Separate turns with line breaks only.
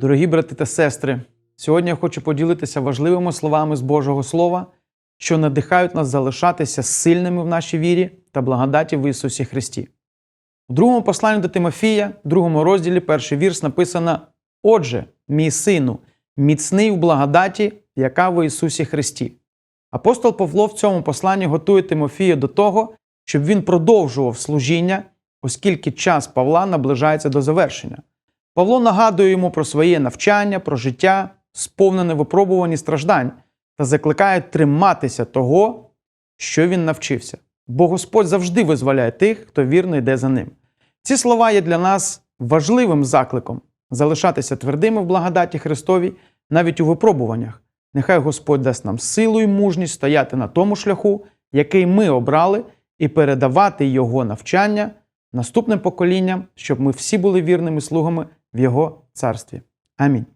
Дорогі брати та сестри, сьогодні я хочу поділитися важливими словами з Божого Слова, що надихають нас залишатися сильними в нашій вірі та благодаті в Ісусі Христі. У другому посланні до Тимофія, другому розділі, перший вірш написано: Отже, мій сину, міцний в благодаті, яка в Ісусі Христі. Апостол Павло в цьому посланні готує Тимофія до того, щоб він продовжував служіння, оскільки час Павла наближається до завершення. Павло нагадує йому про своє навчання, про життя, сповнене випробувань і страждань, та закликає триматися того, що він навчився. Бо Господь завжди визволяє тих, хто вірно йде за ним. Ці слова є для нас важливим закликом залишатися твердими в благодаті Христовій навіть у випробуваннях. Нехай Господь дасть нам силу і мужність стояти на тому шляху, який ми обрали, і передавати його навчання наступним поколінням, щоб ми всі були вірними слугами в Його царстві. Амінь.